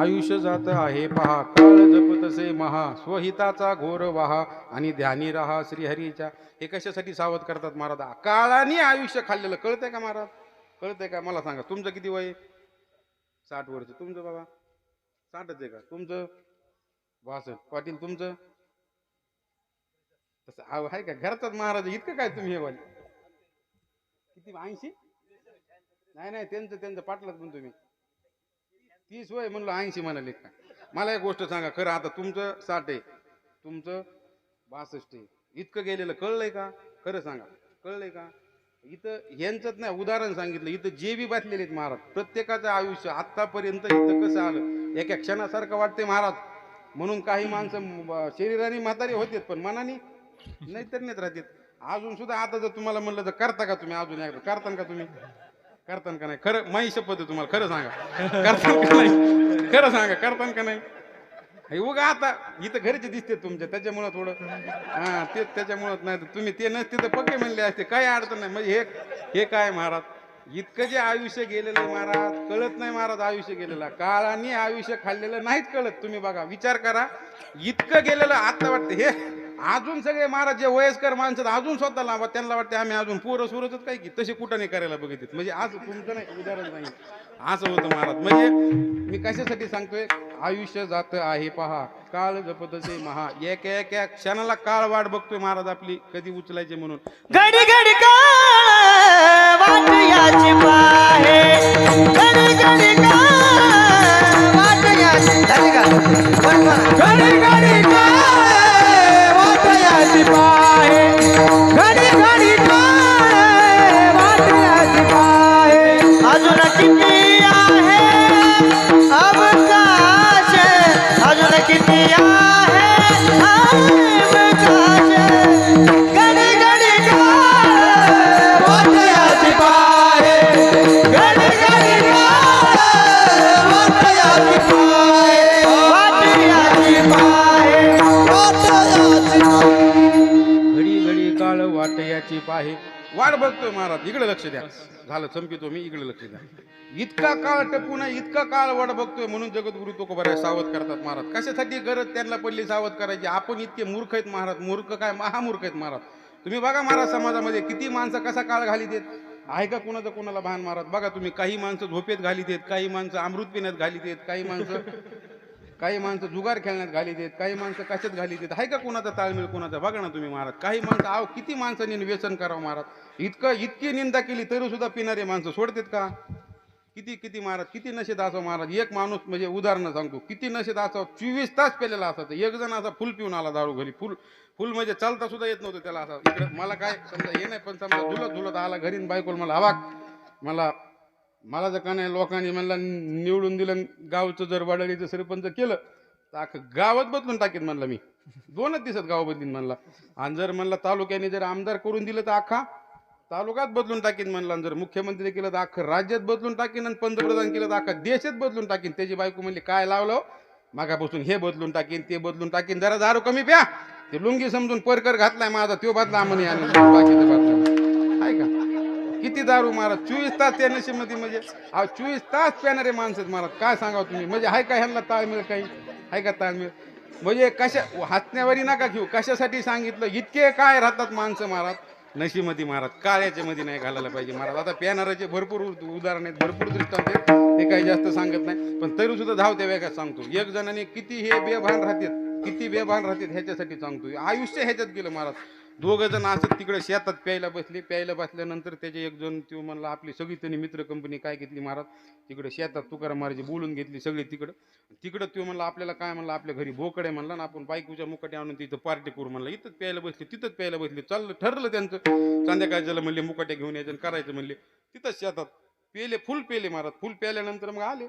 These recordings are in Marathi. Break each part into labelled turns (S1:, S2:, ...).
S1: आयुष्य जात आहे पहा. काळ जपतसे महा. स्वहिताचा घोर वहा. आणि ध्यानी रहा श्रीहरीच्या. हे कशासाठी सावध करतात महाराज? काळाने आयुष्य खाल्लेलं. कळतंय का महाराज? कळतंय का? मला सांगा. तुमचं किती वय? साठ वर्ष. तुमचं बाबा? साठच आहे का? तुमचं? बासष्ट. पाटील तुमचं? तसं आहे का? घरचाच महाराज इतकं काय तुम्ही हे वाले? किती ऐंशी? नाही नाही. त्यांचं त्यांचं. पाटलाच पण तुम्ही तीस वय म्हणलं ऐंशी म्हणाले का? मला एक गोष्ट सांगा खरं आता तुमचं साठ आहे तुमचं बासष्ट आहे. इतकं गेलेलं कळलंय का? खरं सांगा कळलंय का? इथं यांचंच नाही उदाहरण सांगितलं. इथं जे बी बसलेले आहेत महाराज प्रत्येकाचं आयुष्य आत्तापर्यंत इथं कसं आलं? एका क्षणासारखं वाटते महाराज. म्हणून काही माणसं शरीराने म्हातारी होतेत पण मनाने नाहीतर नाहीत राहतात. अजून सुद्धा आता जर तुम्हाला म्हणलं तर करता का तुम्ही अजून एकदा? करता का तुम्ही? करतान का नाही? खरं माही शपथ आहे तुम्हाला खरं सांगा. करतान का नाही? खरं सांगा करतान का नाही? हे उगा आता इथं घरचे दिसते तुमच्या त्याच्यामुळं थोडं. हा ते त्याच्यामुळं नाही तुम्ही ते नसते तर पक्के म्हणले असते. काय अडचण नाही. म्हणजे हे हे काय महाराज? इतकं जे आयुष्य गेलेलं आहे महाराज कळत नाही महाराज आयुष्य गेलेलं. काळाने आयुष्य खाल्लेलं नाहीत कळत. तुम्ही बघा विचार करा. इतकं गेलेलं आता वाटतं. हे अजून सगळे महाराज जे वयस्कर माणसं आहेत, अजून स्वतःला बा- त्यांना वाटते आम्ही अजून पोरं सुरतच काय की? तसे कुठं नाही करायला बघित म्हणजे आज तुमचं नाही उदाहरण नाही. असं होतं महाराज. म्हणजे मी कशासाठी सांगतोय? आयुष्य जात आहे पहा. काळ जपतसे महा. एक एक एक क्षणाला काळ वाट बघतोय महाराज आपली कधी उचलायचे म्हणून.
S2: घडी घडी काळ. वाट
S1: बघतोय महाराज इकडे लक्ष द्या. झालं चमकी मी इकडे लक्ष द्या. इतका काळ टपून इतका काळ वाट बघतोय म्हणून जगद्गुरु तो सावध करतात महाराज. कशासाठी गरज त्यांना पडली सावध करायची? आपण इतके मूर्ख आहेत महाराज. मूर्ख काय? महामूर्ख आहेत महाराज. तुम्ही बघा महाराज समाजामध्ये किती माणसं कसा काळ घालीत आहेत. आहे का कुणाचं कोणाला भान महाराज? बघा तुम्ही काही माणसं झोपेत घालीत आहेत काही माणसं अमृत पिण्यात घालीत आहेत काही माणसं काही माणसं जुगार खेळण्यात घाली देत काही माणसं कशात घाली देत? आहे का कोणाचा ताळमेळ कोणाचा? बघा ना तुम्ही महाराज. काही माणसं आव किती माणसांनी व्यसन करावं महाराज? इतकं इतकी निंदा केली तरी सुद्धा पिणारे माणसं सोडतात का? किती किती महाराज किती नशेत असावं महाराज? एक माणूस म्हणजे उदाहरण सांगतो. किती नशेत असावं चोवीस तास पेलेला असं एक जण असा फुल पिऊन आला दारू घरी. फुल फुल म्हणजे चालता सुद्धा येत नव्हतं त्याला असा. इकडे मला काय समजा हे नाही पण समजा झुलत झुलत आला घरी बायकोल मला हवाक मला मला जर का नाही लोकांनी म्हणला निवडून दिलं गावचं जर वडळीचं सरपंच केलं तर अख्खं गावात बदलून टाकेन म्हणलं मी. दोनच दिवसात गाव बदलीन म्हणला. आणि जर म्हणला तालुक्याने जर आमदार करून दिलं तर अख्खा तालुक्यात बदलून टाकीन म्हणला. जर मुख्यमंत्री केलं तर अख्खं राज्यात बदलून टाकीन आणि पंतप्रधान केलं तर अख्खा देशात बदलून टाकीन. त्याची बायको म्हणली काय लावलं हो? मागापासून हे बदलून टाकीन ते बदलून टाकीन. जरा दारू कमी प्या. ते लुंगी समजून परकर घातलाय माझा तो बदला म्हणे आणि बाकीचं बदला. किती दारू महाराज चोवीस तास त्या नशेमध्ये म्हणजे अहो चोवीस तास प्यानारे माणसं मारत काय सांगावं तुम्ही? म्हणजे आहे का ह्यांना ताळमेळ काही? आहे का ताळमेळ? म्हणजे कशा हसण्यावरी नका घेऊ. कशासाठी सांगितलं? इतके काय राहतात माणसं मारत नशीमध्ये मारात काळ्याच्या मध्ये नाही घालायला पाहिजे महाराज. आता प्यानाराचे भरपूर उदाहरण आहेत भरपूर दृष्टांत आहेत. ते काही जास्त सांगत नाही. पण तरी सुद्धा धावत्या वेगात सांगतो. एक जणाने किती हे बेभान राहतात किती बेभान राहतात ह्याच्यासाठी सांगतो आयुष्य ह्याच्यात गेलं महाराज. दोघं जण असत तिकडे शेतात प्यायला बसले. प्यायला बसल्यानंतर त्याचे एक जण तो म्हणला आपली सगळी त्यांनी मित्र कंपनी काय घेतली महाराज? तिकडे शेतात तुकाराम महाराज बोलून घेतली सगळी तिकडं. तिकडं तो म्हणला आपल्याला काय म्हणला आपल्या घरी भोकड आहे म्हणला ना आपण बायकोच्या मुकाटे आणून तिथं पार्टी करू म्हणला. इथंच प्यायला बसले तिथंच प्यायला बसले. चाललं ठरलं त्यांचं. संध्याकाळी झालं म्हणले मुकाट्या घेऊन यायचं करायचं म्हणले तिथंच शेतात. पेले फुल पेले महाराज. फुल प्यायल्यानंतर मग आले.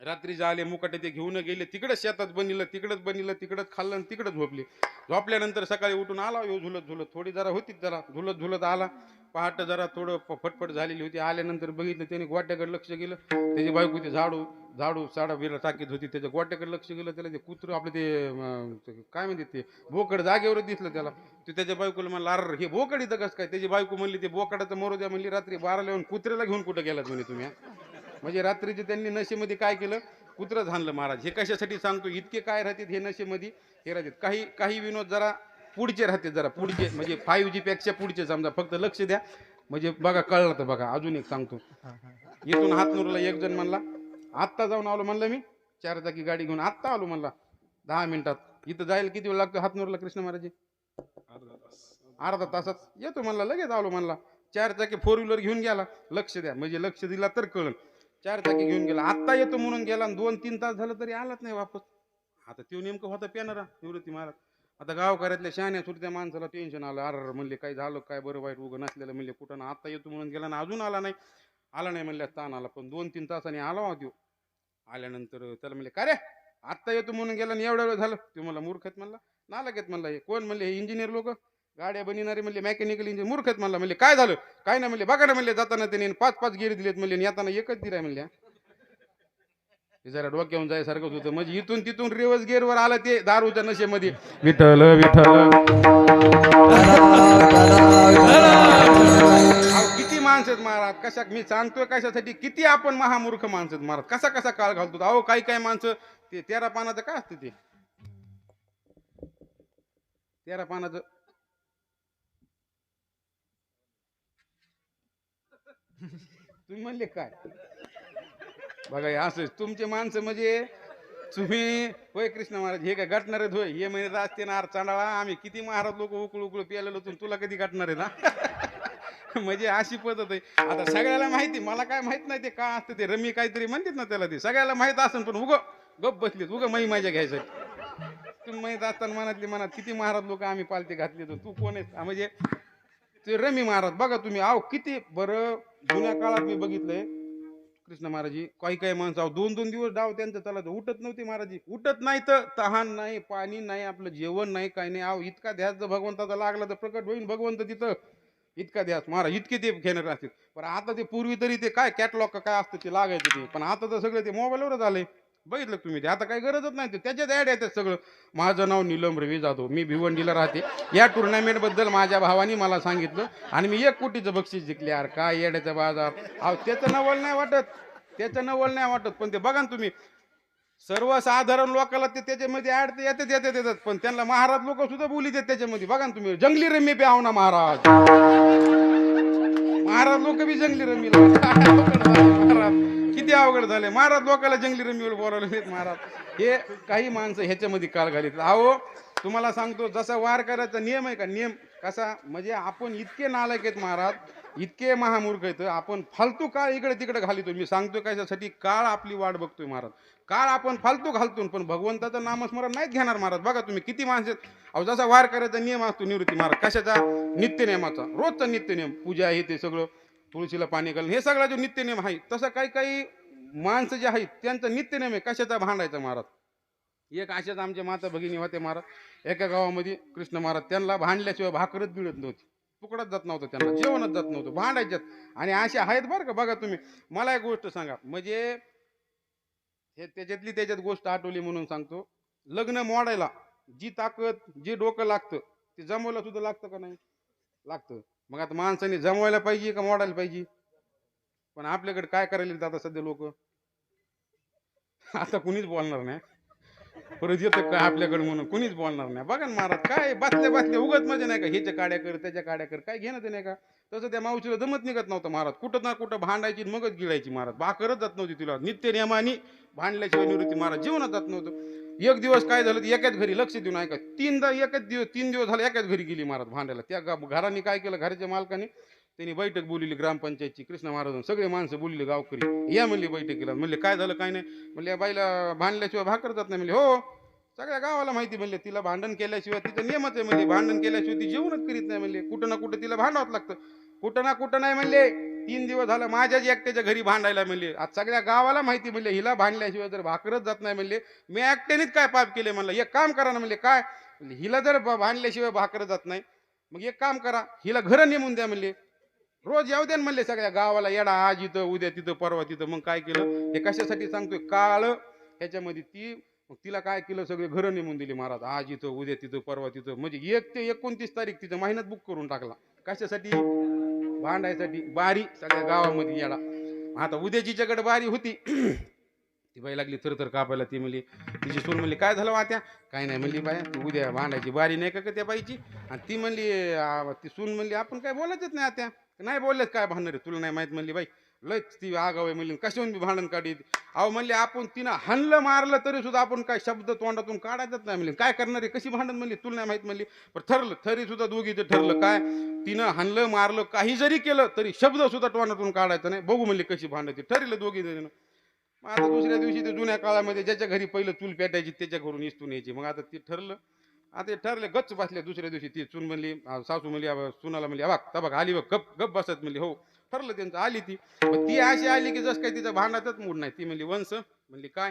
S1: रात्री आले मुकाटे ते घेऊन गेले तिकडंच शेतात बनलं तिकडंच बनलं तिकडंच खाल्लं आणि तिकडंच झोपले. झोपल्यानंतर सकाळी उठून आला येऊ झुलत झुलत थोडी जरा होतीच जरा झुलत झुलत आला. पहाट जरा थोडं फटफट झालेली होती. आल्यानंतर बघितलं त्याने गोट्याकडे लक्ष गेलं त्याची बायको ते झाडू झाडू साडा बिरा टाकीत होती. त्याच्या गोट्याकडे लक्ष गेलं त्याला ते कुत्र आपलं ते काय म्हणते ते बोकड जागेवर दिसलं त्याला. ते त्याच्या बायकोला म्हणलं अर हे बोकड इथं कसं काय? त्याची बायको म्हणली ते बोकडाचं मरू द्या म्हणली रात्री बाराला येऊन कुत्र्याला घेऊन कुठं गेलात? म्हणे तुम्ही हा? म्हणजे रात्रीचे त्यांनी नशेमध्ये काय केलं? कुत्रं झालं महाराज. हे कशासाठी सांगतो? इतके काय राहतात हे नशेमध्ये? हे राहतात. काही काही विनोद जरा पुढचे राहते जरा. पुढचे म्हणजे फाईव्ह जी पेक्षा पुढचे. समजा फक्त लक्ष द्या. म्हणजे बघा कळलं तर बघा. अजून एक सांगतो. इथून हातनूरला एक जण म्हणला आत्ता जाऊन आलो म्हणलं मी. चार चाकी गाडी घेऊन आत्ता आलो म्हणला. दहा मिनिटात. इथं जायला किती वेळ लागतो हातनूरला कृष्ण महाराज? अर्धा तासात येतो म्हणला लगेच आलो म्हणला. चार चाकी फोर व्हीलर घेऊन गेला. लक्ष द्या. म्हणजे लक्ष दिला तर कळलं. चार चाकी घेऊन गेला. आत्ता येतो म्हणून गेला आणि दोन तीन तास झालं तरी आलाच नाही वापस. आता तो नेमकं होता पेनारा निवृत्ती महाराज. आता गावकऱ्यातल्या शहाण्या सुरत्या माणसाला टेन्शन आलं. अर म्हणले काय झालं काय बरं वाईट उगं नसलेलं म्हणले कुठं ना. आत्ता येतो म्हणून गेला ना अजून आला नाही. आला नाही म्हणल्या ताण आला. पण दोन तीन तासाने आला हो त्यो. आल्यानंतर त्याला म्हणले का रे? आत्ता येतो म्हणून गेला आणि एवढा वेळ झालं? ते मला मूर्ख आहेत म्हणला. नालायक आहेत म्हणला हे. कोण म्हणले हे? इंजिनियर लोक? गाड्या बनविणारे म्हणले मेकॅनिकल इंजिन मूर्ख आहेत म्हणला म्हणले काय झालं? काय नाही म्हणले बघा ना म्हणले जाताना त्याने पाच पाच गेरे दिलेत म्हणले येताना एकच दिलाय म्हणल्या. जरा डोक्यावून जायसारखंच होतं. म्हणजे इथून तिथून रिवर्स गेअरवर आलं ते दारूच्या नशेमध्ये. विठल विठल अहो, किती माणसं आहेत महाराज? कशा मी सांगतोय कशासाठी? किती आपण महामूर्ख माणसं आहेत महाराज? कसा कसा काळ घालतो? अहो काही काही माणसं ते तेरा पानाचं काय असतं ते? तेरा पानाचं तुम्ही म्हणले काय? बघा हे असं तुमचे माणसं म्हणजे तुम्ही होय कृष्ण महाराज हे काय गाठणार आहेत होय हे महिन्यात राजते ना आर चांडाळा आम्ही किती महाराज लोक उकळू उकळू प्यालेलो तुम तुला कधी गाठणार आहे ना? म्हणजे अशी पद्धत आहे. आता सगळ्याला माहिती मला काय माहीत नाही ते का असतं ते. रमी काहीतरी म्हणतात ना त्याला ते. सगळ्याला माहीत असेल पण उग गप बसलीत उग मही माझ्या घ्यायसाठी तुम्ही माहीत असताना मनातली मनात किती महाराज लोक आम्ही पालते घातले तर तू कोण आहेस? म्हणजे ते रमी महाराज बघा तुम्ही आहो किती बरं जुन्या काळात मी बघितलंय कृष्ण महाराजी काही काही माणसं दोन दोन दिवस डाव त्यांचं चालत उठत नव्हते महाराजी. उठत नाही तर तहान नाही पाणी नाही आपलं जेवण नाही काही नाही. अहो इतका ध्यास जर भगवंताचा लागला तर प्रकट होईल भगवंत तिथं. इतका ध्यास. महाराज इतके ते घेणार असतील. पण आता ते पूर्वी तरी ते काय कॅटलॉग काय असतं ते लागायचं ते. पण आता तर सगळं ते मोबाईलवरच आले. बघितलं का तुम्ही ते? आता काही गरजच नाही. ते त्याच्यात ॲड येतात सगळं. माझं नाव नीलम रवी जाधव. मी भिवंडीला राहते. या टुर्नामेंटबद्दल माझ्या भावाने मला सांगितलं. आणि मी एक कोटीचं बक्षीस जिंकले. यार काय येड्याचा बाजार? अहो त्याचं नवल नाही वाटत. त्याचं नवल नाही वाटत. पण ते बघा ना तुम्ही. सर्वसाधारण लोकांना ते त्याच्यामध्ये ऍड ते येतात येतात येतात पण त्यांना महाराज लोक सुद्धा बोली त्याच्यामध्ये. बघा ना तुम्ही. जंगली रम्मी पे आहो ना महाराज. महाराज लोक बी जंगली रमी महाराज. किती अवघड झाले महाराज लोकाला जंगली रमीवर बोलावले नाहीत महाराज. हे काही माणसं ह्याच्यामध्ये काळ घालीत. अहो तुम्हाला सांगतो जसा वार करायचा नियम आहे का? नियम कसा? म्हणजे आपण इतके नालायक आहेत महाराज. इतके महामूर्ख आहेत. आपण फालतू काळ इकडे तिकडे घालितो मी सांगतो कशासाठी काळ आपली वाट बघतोय महाराज. काळ आपण फालतू घालतो पण भगवंताचं नामस्मरण नाहीच घेणार महाराज. बघा तुम्ही किती माणसं आहेत. अहो जसा वार करायचा नियम असतो निवृत्ती महाराज. कशाचा? नित्य नियमाचा रोजचा नित्य नियम पूजा हे ते सगळं. तुळशीला पाणी घालणं हे सगळा जो नित्यनियम आहे तसं काही काही माणसं जे आहेत त्यांचा नित्यनियम आहे. कशाचा भांडायचा महाराज? एक अशाच आमच्या माता भगिनी होते महाराज. एका गावामध्ये कृष्ण महाराज त्यांना भांडल्याशिवाय भाकरच मिळत नव्हती. तुकडत जात नव्हतं त्यांना जेवणच जात नव्हतं भांडायच्यात. आणि असे आहेत बरं का बघा तुम्ही. मला एक गोष्ट सांगा. म्हणजे हे त्याच्यातली त्याच्यात गोष्ट आठवली म्हणून सांगतो. लग्न मोडायला जी ताकद जे डोकं लागतं ते जमवायला सुद्धा लागतं का नाही? लागतं. मग आता माणसाने जमवायला पाहिजे का मोडायला पाहिजे? पण आपल्याकडे काय करायला आता सध्या लोक? आता कुणीच बोलणार नाही. परत येतं काय आपल्याकडे म्हणून? कुणीच बोलणार नाही. बघा ना महाराज काय बातल्या बातल्या उगत मजा नाही का? ह्याच्या काड्या कर त्याच्या काड्या कर. काय घेणं ते नाही का? तसं त्या मावशीला जमत निघत नव्हतं महाराज. कुठं ना कुठं भांडायची मगच गिळायची महाराज. भाकरच जात नव्हती तिला. नित्य नियमाने भांडल्याशिवाय निवृत्ती महाराज. जीवनात जात नव्हतं. एक दिवस काय झालं तर एकाच घरी लक्ष देऊन ऐका. तीनदा एकच दिवस तीन दिवस झाले एकाच घरी गेली महाराज भांडायला. त्या घरांनी घराने काय केलं घराच्या मालकाने त्यांनी बैठक बोलली ग्रामपंचायतची कृष्ण महाराज सगळे माणसं बोलले गावकरी. या म्हणली बैठकीला म्हणले काय झालं काय नाही? म्हणले या बाईला भांडल्याशिवाय भाकर जात नाही. म्हणले हो सगळ्या गावाला माहिती. म्हणले तिला भांडण केल्याशिवाय तिचं नियमच आहे. म्हणजे भांडण केल्याशिवाय ती जेवणच करीत नाही. म्हणले कुठं ना कुठं तिला भांडावत लागतं. कुठं ना कुठं नाही म्हणले तीन दिवस झालं माझ्याच एकट्याच्या घरी भांडायला म्हणले. आज सगळ्या गावाला माहिती म्हणले हिला भांडल्याशिवाय जर भाकरच जात नाही म्हणले. मी एकट्यानेच काय पाप केले म्हणलं. एक काम करा ना म्हणले काय? हिला जर भांडल्याशिवाय भाकर जात नाही. मग एक काम करा हिला घरं नेमून द्या म्हणले. रोज येऊ द्या ना म्हणले सगळ्या गावाला येडा आज इथं उद्या तिथं परवा तिथं. मग काय केलं? हे कशासाठी सांगतोय? काळ ह्याच्यामध्ये ती मग तिला काय केलं? सगळे घरं नेमून दिली महाराज. आज इथं उद्या तिथं परवा तिथं. म्हणजे एक ते एकोणतीस तारीख तिथं महिन्यात बुक करून टाकला. कशासाठी? भांडायसाठी बारी सगळ्या गावामध्ये याला आता उद्या जगड बारी होती. ती बाई लागली तर तर कापायला. ती म्हणली तिची सून म्हणली काय झालं वात्या काय नाही म्हणली बाया तू उद्या भांडायची बारी नाही का का त्या बाईची? आणि ती म्हणली ती सून म्हणली आपण काय बोलायचंच नाही आत्या नाही बोललेच काय भांडणार तुला नाही माहीत म्हणली बाई. लयच ती आगाव आहे म्हणली कशाहून बी भांडण काढीत? अहो म्हणले आपण तिनं हाणलं मारलं तरी सुद्धा आपण काय शब्द तोंडातून काढायचंच नाही म्हणले. काय करणार आहे? कशी भांडण म्हणली? तुला नाही माहीत म्हणली. पण ठरलं तरी सुद्धा दोघीचं ठरलं. काय? तिनं हाणलं मारलं काही जरी केलं तरी शब्द सुद्धा तोंडातून काढायचं नाही. बघू म्हणली कशी भांडायची ठरलं दोघी जण मग आता दुसऱ्या दिवशी ते जुन्या काळामध्ये ज्याच्या घरी पहिलं चूल पेटायची त्याच्या घरून इस्तून यायची. मग आता ते ठरलं. आता ते ठरले गच्च बसले दुसऱ्या दिवशी ती चून म्हणली सासू म्हणली सुनाला म्हणली अबा तबक आली बघ गप गप बसत म्हणली हो. ठरलं त्यांचं आली ती. मग ती अशी आली की जसं काही तिचा भांडातच मूड नाही. ती म्हणली वंश म्हणली काय?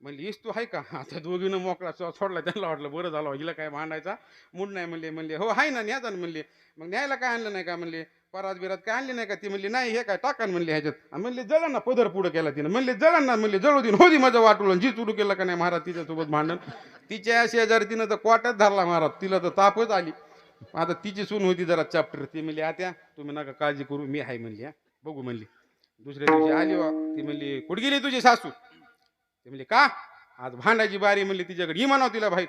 S1: म्हणली इस तू आहे का? आता दोघीनं मोकळा सोडला त्यांना वाटलं बरं झालं हिला काय भांडायचा मूड नाही. म्हणले म्हणले हो आहे ना न्याचा ना म्हणले. मग न्यायला काय आणलं नाही का? म्हणले परात बिरात काय आणली नाही का? ती म्हणली नाही हे काय टाकान म्हणले ह्याच्यात. म्हणले जळा ना पदर पुढं केला तिनं. म्हणले जळा ना म्हणले जळू दिन हो दी माझं वाटून जी चुरू केलं का नाही महाराज तिच्यासोबत भांडण. तिच्या शेजारी तिनं तर कोट्यात धरला महाराज तिला तर तापच आली. आता तिची सून होती जरा चॅप्टर ती म्हणली आत्या तुम्ही नका काळजी करू मी आहे म्हणली हा बघू म्हणली. दुसऱ्या दिवशी आली वा ती म्हणली कुठे गेली तुझी सासू? ती म्हणले का? आज भांडायची बारी म्हणली तिच्याकडे ही म्हणाव तिला भाई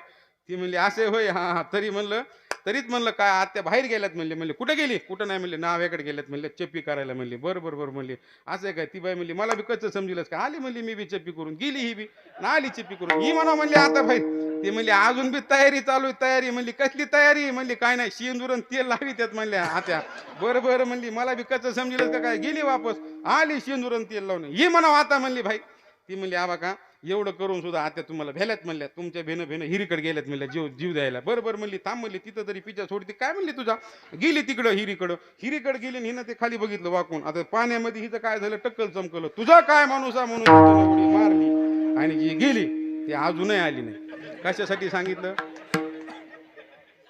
S1: ती म्हणली असे होय. हा हा तरी म्हणलं तरीच म्हणलं काय आत्या बाहेर गेल्यात? म्हणले म्हणले कुठे गेली? कुठं नाही म्हणले नाव्याकडे गेल्यात म्हणले चप्पी करायला म्हणले बरं बरं बरं म्हणले असं आहे काय? ती बाई म्हणली मला बी कसं समजिलच का आली म्हणली मी बी चप्पी करून गेली ही बी. ना आली चप्पी करून? ही म्हणा म्हणली आता भाई ती म्हणली अजून बी तयारी चालू आहे तयारी. म्हणली कसली तयारी? म्हणली काय नाही शेंदुरण तेल लावी त्यात म्हणल्या आत्या. बरं बरं म्हणली मला बी कसं समजिलच काय? गेली वापस. आली शेंदुरण तेल लावून. ही म्हणावं आता म्हणली भाई ती म्हणली आबा का एवढं करून सुद्धा आता तुम्हाला भेल्यात म्हणल्या तुमच्या भेनं भेनं हिरीकडे गेल्यात म्हणल्या जीव जीव द्यायला. बरं बरं म्हणली थांब म्हणली तिथं तरी पिच्या सोडती. काय म्हणली तुझा? गेली तिकडं हिरीकडं. हिरीकडे गेली हिनं ते खाली बघितलं वाकून. आता पाण्यामध्ये हिचं काय झालं? टक्कल चमकलं. तुझा काय माणूस आहे म्हणून मारली? आणि जी गेली ती अजूनही आली नाही. कशासाठी सांगितलं?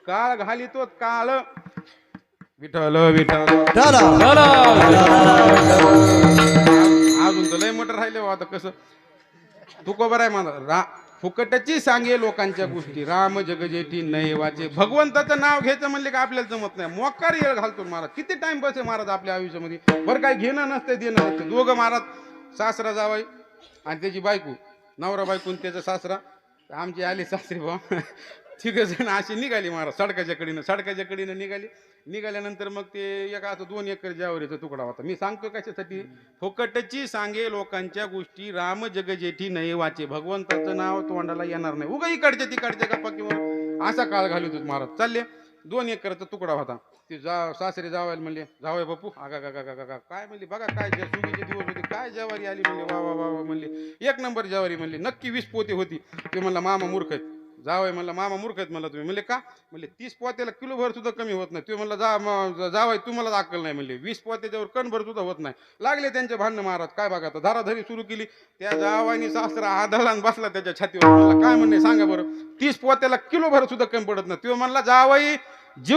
S1: काळ घालितो काळ. विठ्ठल विठ्ठल. अजून तर लय मोठं राहिले बा आता कसं? तू आहे मला रा फुकटची सांगे लोकांच्या गोष्टी. राम जगजेठी नैवाचे भगवंताचं नाव घ्यायचं म्हणले का आपल्याला जमत नाही? मोकार येळ घालतो महाराज. किती टाइम बसे महाराज आपल्या आयुष्यामध्ये? बरं काय घेणं नसतं देणं नसतं दोघं महाराज सासरा जावाय आणि त्याची बायको. नवरा बायकून त्याचा सासरा. आमची आली सासरी भाऊ. तिघ जण अशी निघाली महाराज सडकाच्या कडीनं सडकाच्या कडीनं निघाली. निघाल्यानंतर मग ते एका असं दोन एकर ज्यावरीचा तुकडा होता. मी सांगतो कशासाठी? फुकटची सांगे लोकांच्या गोष्टी राम जगजेठी नाही वाचे. भगवंताचं नाव तोंडाला येणार नाही. उगा इकडच्या तिकडच्या गप्पा किंवा असा काळ घालत होत महाराज. चालले दोन एकरचा तुकडा होता. ते जा सासरे जावायला म्हणले जावय बापू. आगा गा गा गा काय म्हणले? बघा काय सुगीचे दिवस होते काय जवारी आली म्हणले. वा वा वा म्हणले. एक नंबर जवारी म्हणले. नक्की वीस पोते होती. ते म्हणला मामा मूर्ख जावय म्हणलं मामा मूर्ख आहेत म्हणलं तुम्ही. म्हणले का? म्हणले तीस पोत्याला किलो भर सुद्धा कमी होत नाही. तुम्ही म्हणलं जा म- जावय तुम्हाला अक्कल नाही. म्हणले वीस पोत्याच्यावर कणभर सुद्धा होत नाही. लागले त्यांचे भांडणं महाराज. काय बघा आता धाराधरी सुरू केली. त्या जावानी सासरा आदळला बसला त्याच्या छातीवर. म्हणला काय म्हणणे सांगा बरं. तीस पोत्याला किलो भर सुद्धा कमी पडत नाही. तो म्हणला जावाई